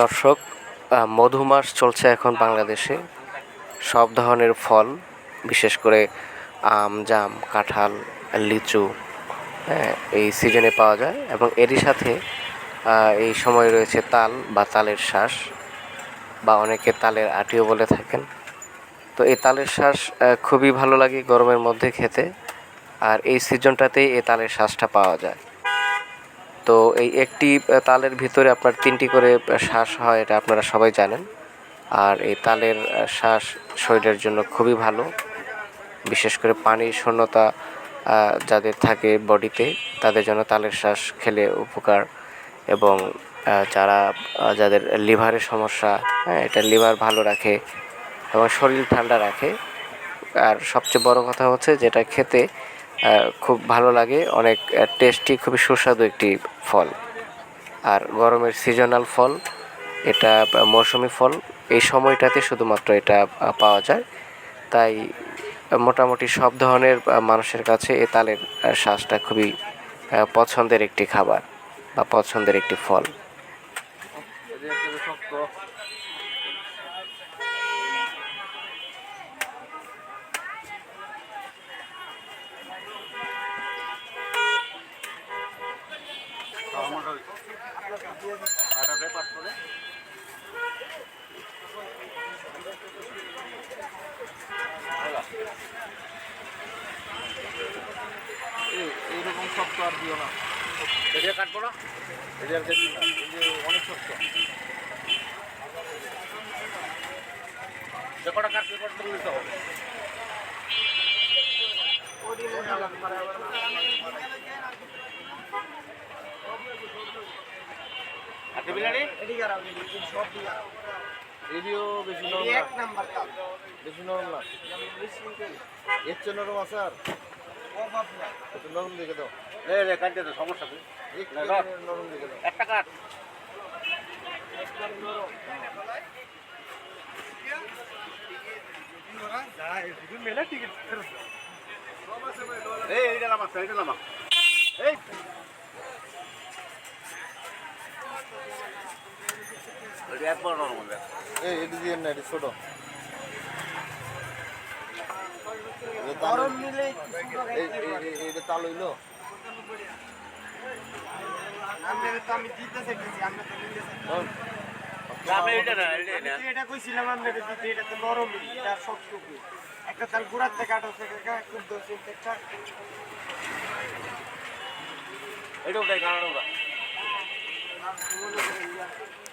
দর্শক মধুমাস চলছে এখন বাংলাদেশে। সব ধরনের ফল, বিশেষ করে আম, জাম, কাঁঠাল, লিচু হ্যাঁ এই সিজনে পাওয়া যায় এবং এরই সাথে এই সময় রয়েছে তাল বা তালের শ্বাস বা অনেকে তালের আটিও বলে থাকেন। তো এই তালের শ্বাস খুবই ভালো লাগে গরমের মধ্যে খেতে, আর এই সিজনটাতেই এই তালের শ্বাসটা পাওয়া যায়। তো এই একটি তালের ভিতরে আপনার তিনটি করে শ্বাস হয়, এটা আপনারা সবাই জানেন। আর এই তালের শ্বাস শরীরের জন্য খুবই ভালো। বিশেষ করে পানির শূন্যতা যাদের থাকে বডিতে, তাদের জন্য তালের শ্বাস খেলে উপকার। এবং যারা যাদের লিভারের সমস্যা হ্যাঁ এটা লিভার ভালো রাখে এবং শরীর ঠান্ডা রাখে। আর সবচেয়ে বড় কথা হচ্ছে যেটা খেতে খুব ভালো লাগে। অনেক টেস্টি খুবই সুস্বাদু একটি ফল। আর গরমের সিজনাল ফল, এটা মৌসুমি ফল। এই সময়টাতে শুধুমাত্র এটা পাওয়া যায়। তাই মোটামুটি সব ধরনের মানুষের কাছে এ তালের শ্বাসটা খুবই পছন্দের একটি খাবার বা পছন্দের একটি ফল। এইরকম শক্ত আর দিও না। এটা কাটবো না? এটা আর কেটে না? অনেক শক্ত যে কটা কাটবে কটা নিতে হবে এদিও বেশি নরম না বেশি নরম না এর চেয়ে নরম আছে আর একটু নরম দেখে দাও কাটতে তো সমস্যা নেই একটু নরম দেখে দাও একটা কাট এই এইটা নামা এইটা নামা এই এই এটি দিয়ে না এটি ছোট। গরম তাল হইল। আমি দিতে চাইতেছি আমরা তো নিতে এটা না এটা কইছিলাম আমরা দিতে এটা তো নরম এটা শক্ত একটা তাল গুড়ার থেকে আটা থেকে খুব দোষ একটা এটা ওটাই কারণ thank